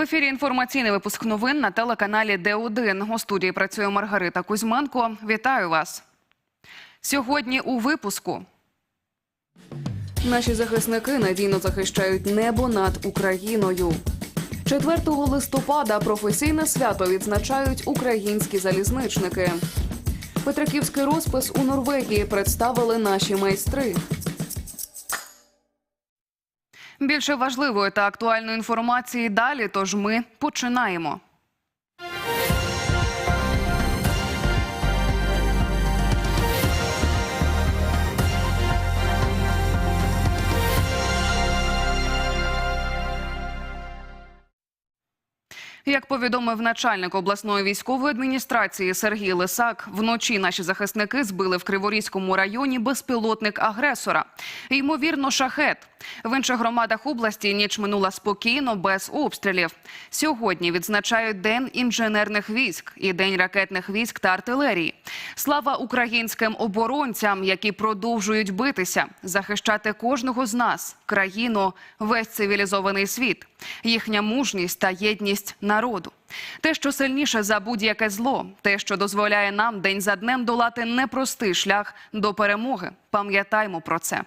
В ефірі інформаційний випуск новин на телеканалі Д1. У студії працює Маргарита Кузьменко. Вітаю вас. Сьогодні у випуску. Наші захисники надійно захищають небо над Україною. 4 листопада професійне свято відзначають українські залізничники. Петриківський розпис у Норвегії представили наші майстри. Більше важливої та актуальної інформації далі. Тож ми починаємо. Як повідомив начальник обласної військової адміністрації Сергій Лисак, вночі наші захисники збили в Криворізькому районі безпілотник агресора. Ймовірно, шахет. В інших громадах області ніч минула спокійно, без обстрілів. Сьогодні відзначають День інженерних військ і День ракетних військ та артилерії. Слава українським оборонцям, які продовжують битися, захищати кожного з нас, країну, весь цивілізований світ, їхня мужність та єдність народу. Те, що сильніше за будь-яке зло, те, що дозволяє нам день за днем долати непростий шлях до перемоги. Пам'ятаймо про це.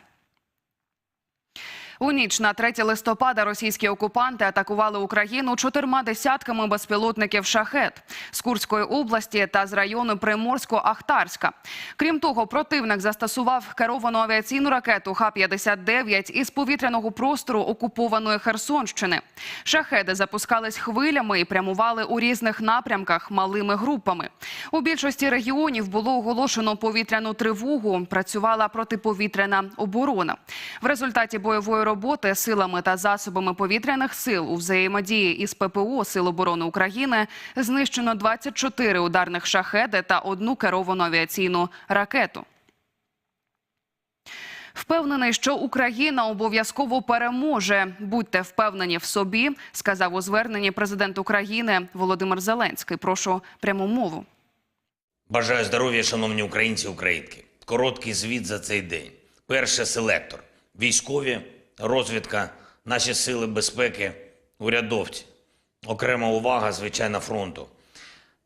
У ніч на 3 листопада російські окупанти атакували Україну чотирма десятками безпілотників «Шахет» з Курської області та з району Приморсько-Ахтарська. Крім того, противник застосував керовану авіаційну ракету Х-59 із повітряного простору окупованої Херсонщини. Шахеди запускались хвилями і прямували у різних напрямках малими групами. У більшості регіонів було оголошено повітряну тривогу. Працювала протиповітряна оборона. В результаті бойової роботи силами та засобами повітряних сил у взаємодії із ППО Сил оборони України знищено 24 ударних шахеди та одну керовану авіаційну ракету. Впевнений, що Україна обов'язково переможе. Будьте впевнені в собі, сказав у зверненні президент України Володимир Зеленський. Прошу пряму мову. Бажаю здоров'я, шановні українці українки. Короткий звіт за цей день. Перше селектор. Військові, розвідка, наші сили безпеки, урядовці. Окрема увага, звичайно, фронту.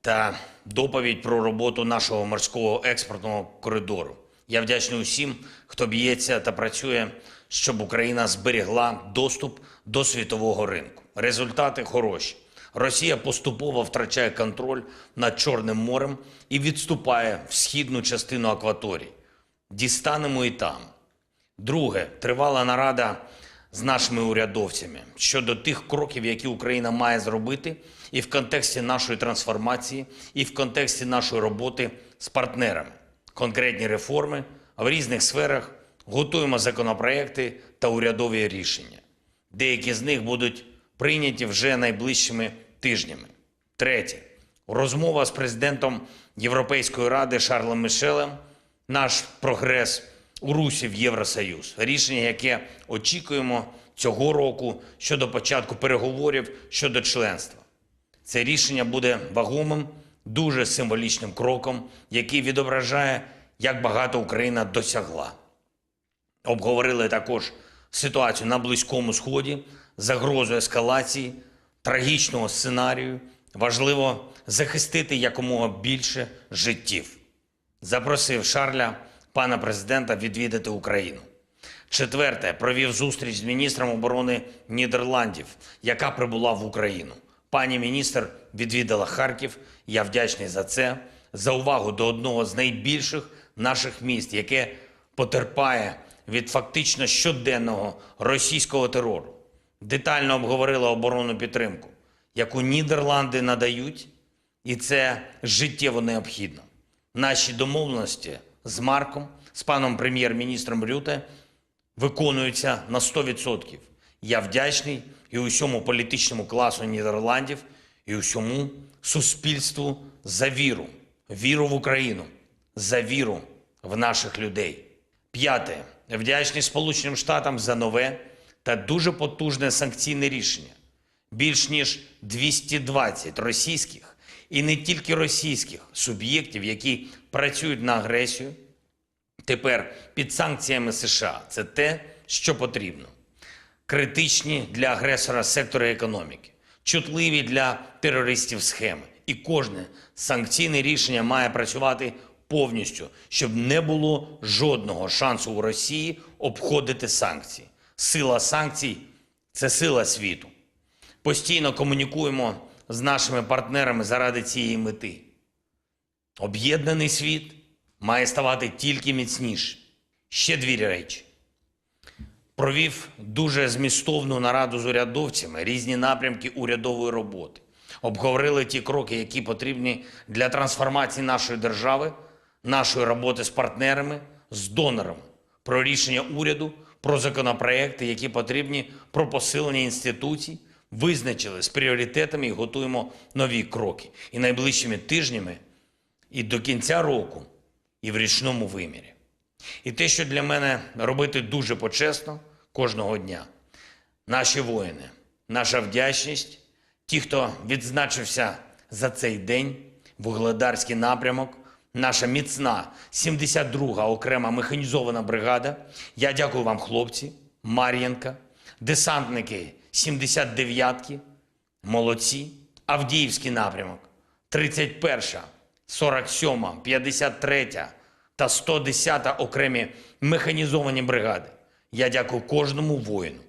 Та доповідь про роботу нашого морського експортного коридору. Я вдячний усім, хто б'ється та працює, щоб Україна зберігла доступ до світового ринку. Результати хороші. Росія поступово втрачає контроль над Чорним морем і відступає в східну частину акваторії. Дістанемо і там. Друге, тривала нарада з нашими урядовцями щодо тих кроків, які Україна має зробити, і в контексті нашої трансформації, і в контексті нашої роботи з партнерами. Конкретні реформи в різних сферах готуємо законопроекти та урядові рішення. Деякі з них будуть прийняті вже найближчими тижнями. Третє. Розмова з президентом Європейської ради Шарлем Мішелем. Наш прогрес у Русі в Євросоюз. Рішення, яке очікуємо цього року щодо початку переговорів щодо членства. Це рішення буде вагомим, дуже символічним кроком, який відображає, як багато Україна досягла. Обговорили також ситуацію на Близькому Сході, загрозу ескалації, трагічного сценарію. Важливо захистити якомога більше життів. Запросив Шарля, пана президента, відвідати Україну. Четверте, провів зустріч з міністром оборони Нідерландів, яка прибула в Україну. Пані міністр відвідала Харків. Я вдячний за це, за увагу до одного з найбільших наших міст, яке потерпає від фактично щоденного російського терору. Детально обговорила оборонну підтримку, яку Нідерланди надають, і це життєво необхідно. Наші домовленості з Марком, з паном прем'єр-міністром Рюте виконуються на 100%. Я вдячний і усьому політичному класу Нідерландів, і усьому суспільству за віру, віру в Україну, за віру в наших людей. П'яте. Вдячний Сполученим Штатам за нове та дуже потужне санкційне рішення. Більш ніж 220 російських і не тільки російських суб'єктів, які працюють на агресію, тепер під санкціями США. Це те, що потрібно. Критичні для агресора сектори економіки. чутливі для терористів схеми. І кожне санкційне рішення має працювати повністю, щоб не було жодного шансу у Росії обходити санкції. Сила санкцій це сила світу. Постійно комунікуємо з нашими партнерами заради цієї мети. Об'єднаний світ має ставати тільки міцнішим. Ще дві речі. Провів дуже змістовну нараду з урядовцями, різні напрямки урядової роботи. Обговорили ті кроки, які потрібні для трансформації нашої держави, нашої роботи з партнерами, з донорами, про рішення уряду, про законопроекти, які потрібні, про посилення інституцій. Визначили з пріоритетами і готуємо нові кроки. І найближчими тижнями, і до кінця року, і в річному вимірі. І те, що для мене робити дуже почесно кожного дня. Наші воїни, наша вдячність, ті, хто відзначився за цей день, вугледарський напрямок, наша міцна 72-га окрема механізована бригада. Я дякую вам, хлопці, Мар'їнка, десантники 79-ки, молодці, Авдіївський напрямок, 31-ша, 47-ма, 53-я та 110-та окремі механізовані бригади. Я дякую кожному воїну.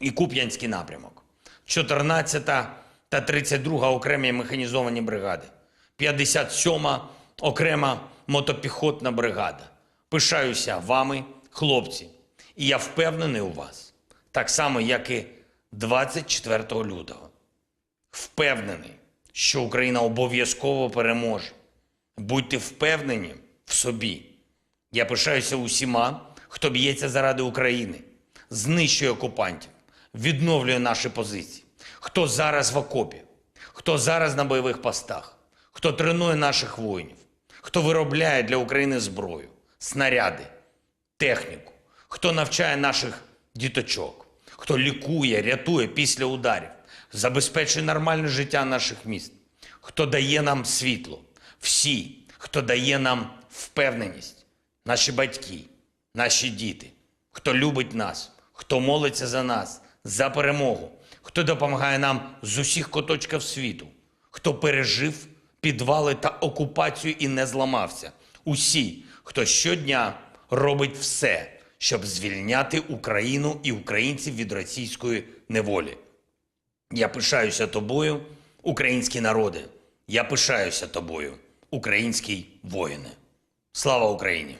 І Куп'янський напрямок, 14-та та 32-га окремі механізовані бригади, 57-ма окрема мотопіхотна бригада. Пишаюся вами, хлопці, і я впевнений у вас, так само, як і 24 лютого. Впевнений, що Україна обов'язково переможе. Будьте впевнені в собі. Я пишаюся усіма, хто б'ється заради України, знищує окупантів, відновлює наші позиції, хто зараз в окопі, хто зараз на бойових постах, хто тренує наших воїнів, хто виробляє для України зброю, снаряди, техніку, хто навчає наших діточок, хто лікує, рятує після ударів, забезпечує нормальне життя наших міст, хто дає нам світло, всі, хто дає нам впевненість, наші батьки, наші діти, хто любить нас, хто молиться за нас, за перемогу, хто допомагає нам з усіх куточків світу, хто пережив підвали та окупацію і не зламався. Усі, хто щодня робить все, щоб звільняти Україну і українців від російської неволі. Я пишаюся тобою, українські народи. Я пишаюся тобою, український воїне. Слава Україні!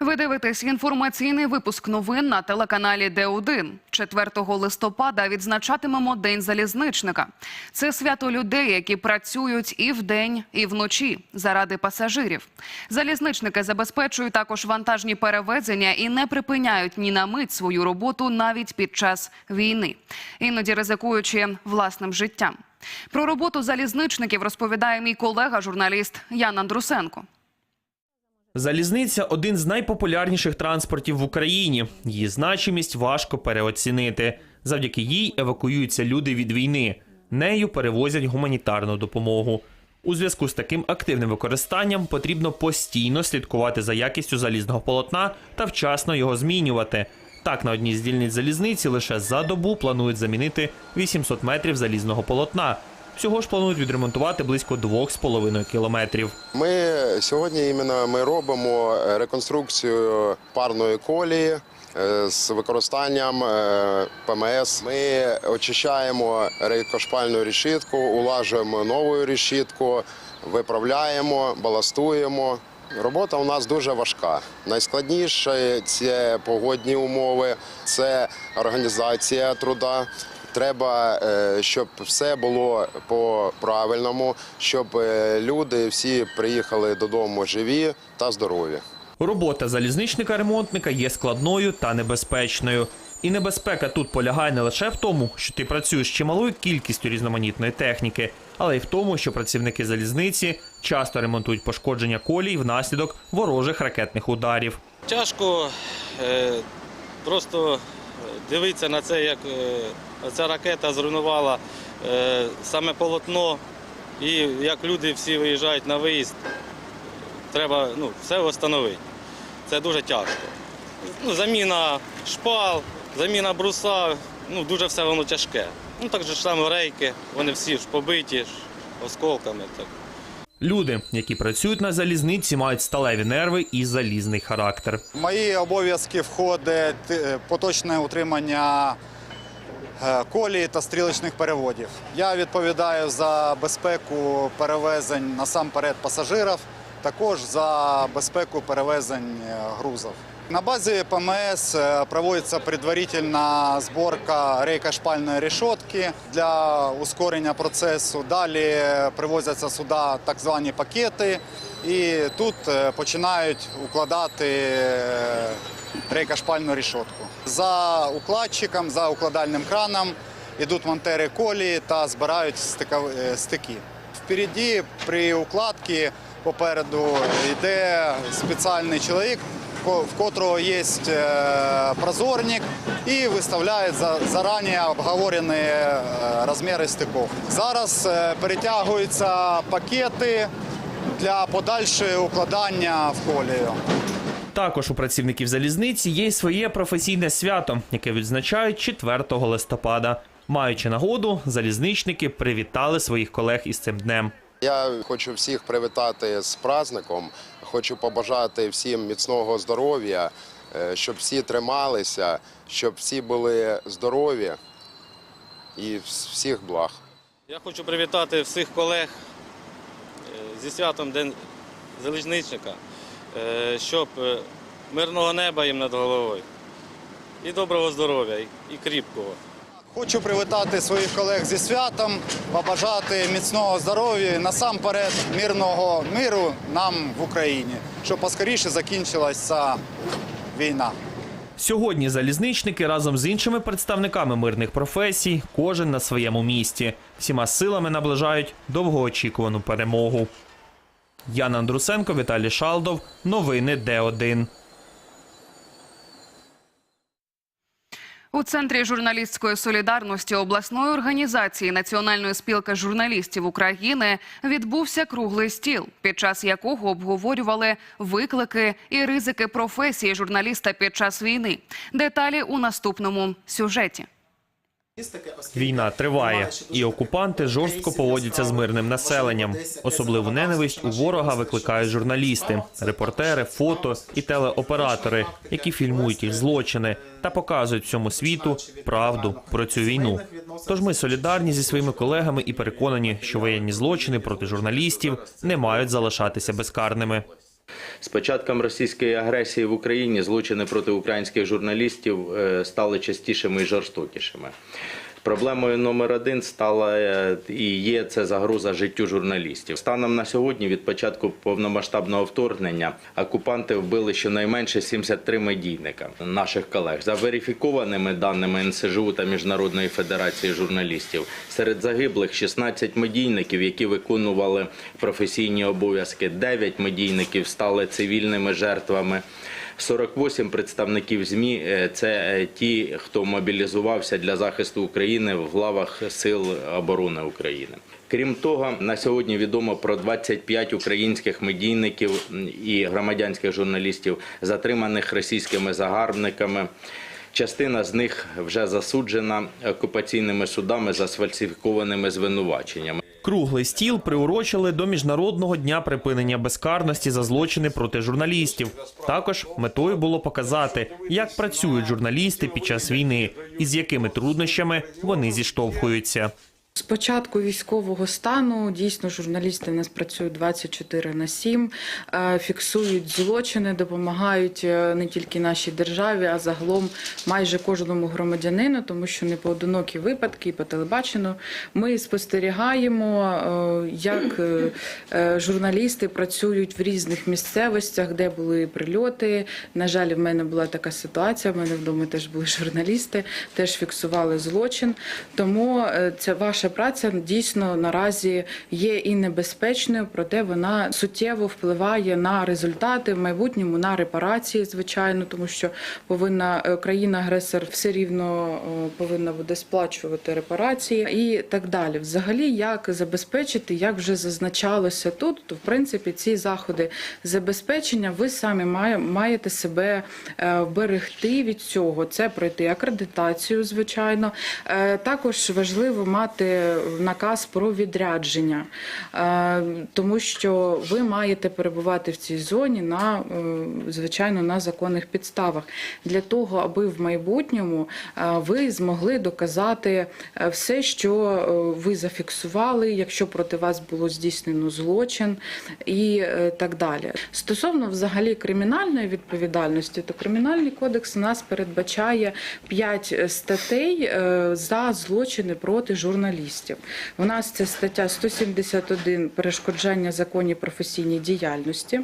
Ви дивитесь інформаційний випуск новин на телеканалі Д1. 4 листопада відзначатимемо День залізничника. Це свято людей, які працюють і вдень, і вночі заради пасажирів. Залізничники забезпечують також вантажні перевезення і не припиняють ні на мить свою роботу навіть під час війни, іноді ризикуючи власним життям. Про роботу залізничників розповідає мій колега, журналіст Ян Андрусенко. Залізниця один з найпопулярніших транспортів в Україні. Її значимість важко переоцінити. Завдяки їй евакуюються люди від війни. Нею перевозять гуманітарну допомогу. У зв'язку з таким активним використанням потрібно постійно слідкувати за якістю залізного полотна та вчасно його змінювати. Так, на одній з дільниць залізниці лише за добу планують замінити 800 метрів залізного полотна. Всього ж планують відремонтувати близько 2,5 кілометрів. Ми сьогодні іменно ми робимо е, реконструкцію парної колії е, з використанням е, ПМС. Ми очищаємо рейкошпальну решітку, улажуємо нову решітку, виправляємо, баластуємо. Робота у нас дуже важка. Найскладніше це погодні умови, це організація труда. Треба, е, щоб все було по правильному, щоб е, люди всі приїхали додому живі та здорові. Робота залізничника-ремонтника є складною та небезпечною. І небезпека тут полягає не лише в тому, що ти працюєш з чималою кількістю різноманітної техніки, але й в тому, що працівники залізниці часто ремонтують пошкодження колій внаслідок ворожих ракетних ударів. Тяжко е, просто дивитися на це, як е, ця ракета зруйнувала е, саме полотно, і як люди всі виїжджають на виїзд, треба ну, все встановити. Це дуже тяжко. Ну, заміна шпал, заміна бруса, ну, дуже все воно тяжке. Ну, так же ж саме рейки, вони всі ж побиті ж, осколками. Так. Люди, які працюють на залізниці, мають сталеві нерви і залізний характер. Мої обов'язки входить е, поточне утримання е, колії та стрілочних переводів. Я відповідаю за безпеку перевезень насамперед пасажирів, також за безпеку перевезень е, грузів. На базі ПМС е, проводиться предварительна зборка рейка-шпальної решетки для ускорення процесу. Далі привозяться сюди так звані пакети, і тут починають укладати е, рейка-шпальну решетку. За укладчиком, за укладальним краном йдуть монтери колії та збирають стики. Впереді при укладці попереду йде спеціальний чоловік, в котрого є е, прозорник і виставляє за- зарані обговорені е, розміри стиків. Зараз е, перетягуються пакети для подальшого укладання в колію. Також у працівників залізниці є й своє професійне свято, яке відзначають 4 листопада. Маючи нагоду, залізничники привітали своїх колег із цим днем. Я хочу всіх привітати з праздником. Хочу побажати всім міцного здоров'я, е, щоб всі трималися, щоб всі були здорові і всіх благ. Я хочу привітати всіх колег е, зі святом День залізничника, е, щоб мирного неба їм над головою і доброго здоров'я, і кріпкого. Хочу привітати своїх колег зі святом, побажати міцного здоров'я, насамперед мирного миру нам в Україні, щоб поскоріше закінчилася війна. Сьогодні залізничники разом з іншими представниками мирних професій, кожен на своєму місці, всіма силами наближають довгоочікувану перемогу. Яна Андрусенко, Віталій Шалдов. Новини Д1. У центрі журналістської солідарності обласної організації Національної спілки журналістів України відбувся круглий стіл, під час якого обговорювали виклики і ризики професії журналіста під час війни. Деталі у наступному сюжеті. Війна триває, і окупанти жорстко поводяться з мирним населенням. Особливу ненависть у ворога викликають журналісти, репортери, фото і телеоператори, які фільмують їх злочини та показують всьому світу правду про цю війну. Тож ми солідарні зі своїми колегами і переконані, що воєнні злочини проти журналістів не мають залишатися безкарними. З початком російської агресії в Україні злочини проти українських журналістів е, стали частішими і жорстокішими. Проблемою номер один стала е, і є це загроза життю журналістів. Станом на сьогодні, від початку повномасштабного вторгнення, окупанти вбили щонайменше 73 медійника наших колег. За верифікованими даними НСЖУ та Міжнародної федерації журналістів, серед загиблих 16 медійників, які виконували професійні обов'язки. 9 медійників стали цивільними жертвами. 48 представників ЗМІ е, – це е, ті, хто мобілізувався для захисту України в лавах Сил оборони України. Крім того, на сьогодні відомо про 25 українських медійників і громадянських журналістів, затриманих російськими загарбниками. Частина з них вже засуджена окупаційними судами за сфальсифікованими звинуваченнями. Круглий стіл приурочили до міжнародного дня припинення безкарності за злочини проти журналістів. Також метою було показати, як працюють журналісти під час війни і з якими труднощами вони зіштовхуються. З початку військового стану дійсно журналісти в нас працюють 24 на 7, е, фіксують злочини, допомагають е, не тільки нашій державі, а загалом майже кожному громадянину, тому що не поодинокі випадки і по телебаченню. Ми спостерігаємо, е, як журналісти працюють в різних місцевостях, де були прильоти. На жаль, в мене була така ситуація. В мене вдома теж були журналісти, теж фіксували злочин. Тому це ваш ваша праця дійсно наразі є і небезпечною, проте вона суттєво впливає на результати в майбутньому, на репарації, звичайно, тому що повинна е, країна-агресор все рівно е, повинна буде сплачувати репарації і так далі. Взагалі, як забезпечити, як вже зазначалося тут, то в принципі ці заходи забезпечення ви самі маєте себе е, вберегти від цього. Це пройти акредитацію, звичайно. Е, Також важливо мати наказ про відрядження, е, тому що ви маєте перебувати в цій зоні на е, звичайно на законних підставах для того, аби в майбутньому е, ви змогли доказати все, що ви зафіксували, якщо проти вас було здійснено злочин і так далі. Стосовно взагалі кримінальної відповідальності, то кримінальний кодекс у нас передбачає 5 статей за злочини проти журналістів. У нас це стаття 171 перешкоджання законній професійній діяльності,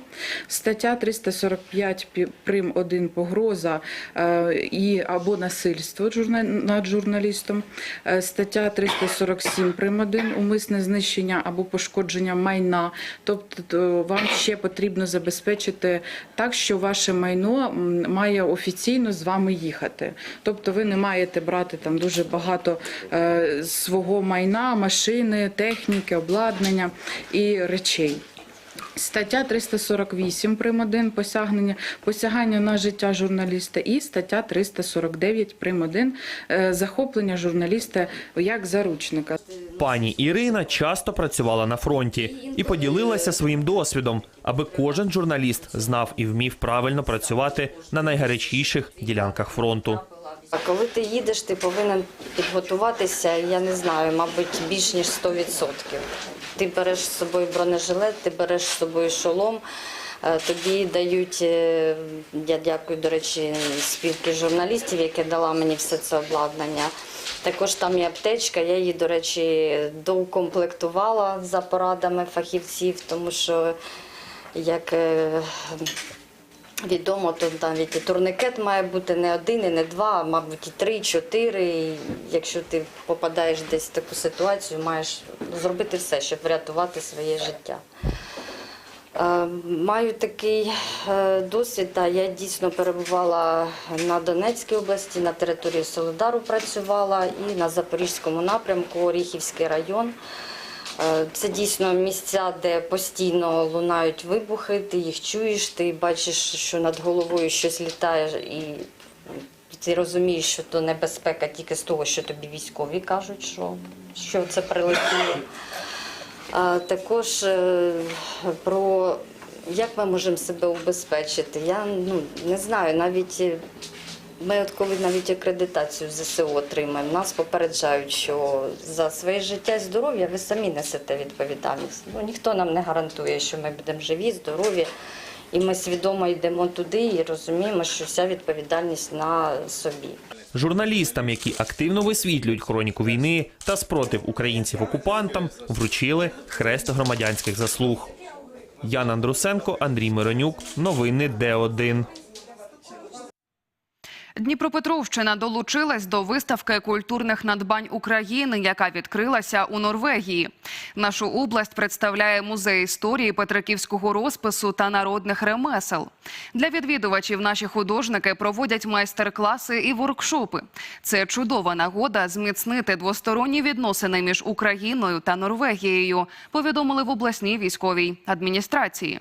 стаття 345 прим 1 погроза е, і або насильство над журналістом, е, стаття 347 прим 1 умисне знищення або пошкодження майна. Тобто вам ще потрібно забезпечити так, що ваше майно має офіційно з вами їхати. Тобто ви не маєте брати там дуже багато е, свого майна, машини, техніки, обладнання і речей. Стаття 348 прим. 1 посягнення, посягання на життя журналіста і стаття 349 прим. 1 е, захоплення журналіста як заручника. Пані Ірина часто працювала на фронті і поділилася своїм досвідом, аби кожен журналіст знав і вмів правильно працювати на найгарячіших ділянках фронту. А коли ти їдеш, ти повинен підготуватися, я не знаю, мабуть, більш ніж 100%. Ти береш з собою бронежилет, ти береш з собою шолом. е, Тобі дають, е, я дякую, до речі, спілки журналістів, яка дала мені все це обладнання. Також там є аптечка, я її, до речі, доукомплектувала за порадами фахівців, тому що як е, Відомо, то навіть і турникет має бути не один, і не два, а мабуть, і три, чотири. І якщо ти попадаєш десь в таку ситуацію, маєш зробити все, щоб врятувати своє життя. Е, Маю такий е, досвід. Я дійсно перебувала на Донецькій області, на території Солидару працювала і на Запорізькому напрямку, Оріхівський район. Е, Це дійсно місця, де постійно лунають вибухи, ти їх чуєш, ти бачиш, що над головою щось літає, і ти розумієш, що то небезпека тільки з того, що тобі військові кажуть, що, що це прилетіло. Також е, про як ми можемо себе убезпечити. Я ну, не знаю, навіть ми от коли навіть акредитацію ЗСУ отримаємо, нас попереджають, що за своє життя і здоров'я ви самі несете відповідальність. Ну, ніхто нам не гарантує, що ми будемо живі, здорові. І ми свідомо йдемо туди і розуміємо, що вся відповідальність на собі. Журналістам, які активно висвітлюють хроніку війни та спротив українців окупантам, вручили хрест громадянських заслуг. Ян Андрусенко, Андрій Миронюк. Новини Д1. Дніпропетровщина долучилась до виставки культурних надбань України, яка відкрилася у Норвегії. Нашу область представляє музей історії Петриківського розпису та народних ремесел. Для відвідувачів наші художники проводять майстер-класи і воркшопи. Це чудова нагода зміцнити двосторонні відносини між Україною та Норвегією. Повідомили в обласній військовій адміністрації.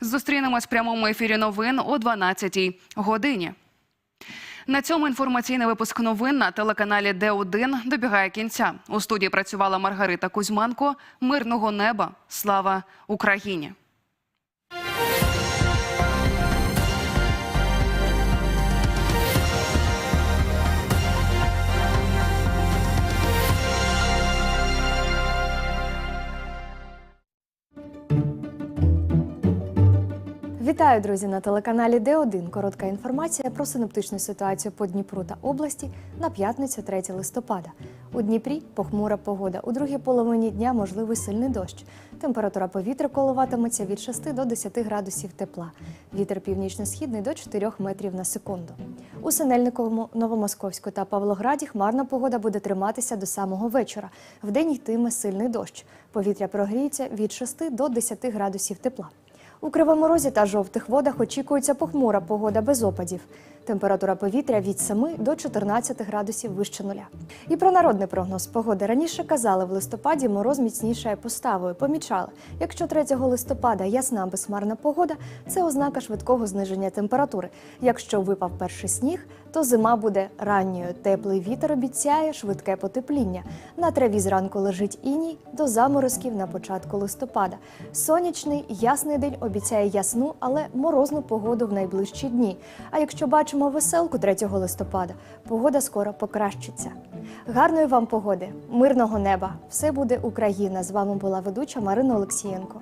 Зустрінемось в прямому ефірі новин о 12-й годині. На цьому інформаційний випуск новин на телеканалі Д1 добігає кінця. У студії працювала Маргарита Кузьменко. Мирного неба. Слава Україні! Вітаю, друзі, на телеканалі Д1. Коротка інформація про синоптичну ситуацію по Дніпру та області на п'ятницю 3 листопада. У Дніпрі похмура погода. У другій половині дня можливий сильний дощ. Температура повітря коливатиметься від 6 до 10 градусів тепла. Вітер північно-східний до 4 метрів на секунду. У Синельниковому, Новомосковську та Павлограді хмарна погода буде триматися до самого вечора. Вдень йтиме сильний дощ. Повітря прогріється від 6 до 10 градусів тепла. У Кривому Розі та жовтих водах очікується похмура погода без опадів. Температура повітря від 7 до 14 градусів вище нуля. І про народний прогноз погоди раніше казали в листопаді мороз міцнішає поставою. Помічали, якщо 3 листопада ясна безхмарна погода, це ознака швидкого зниження температури. Якщо випав перший сніг, то зима буде ранньою. Теплий вітер обіцяє швидке потепління. На траві зранку лежить іній до заморозків на початку листопада. Сонячний ясний день обіцяє ясну, але морозну погоду в найближчі дні. А якщо бачимо веселку 3 листопада, погода скоро покращиться. Гарної вам погоди, мирного неба! Все буде Україна. З вами була ведуча Марина Олексієнко.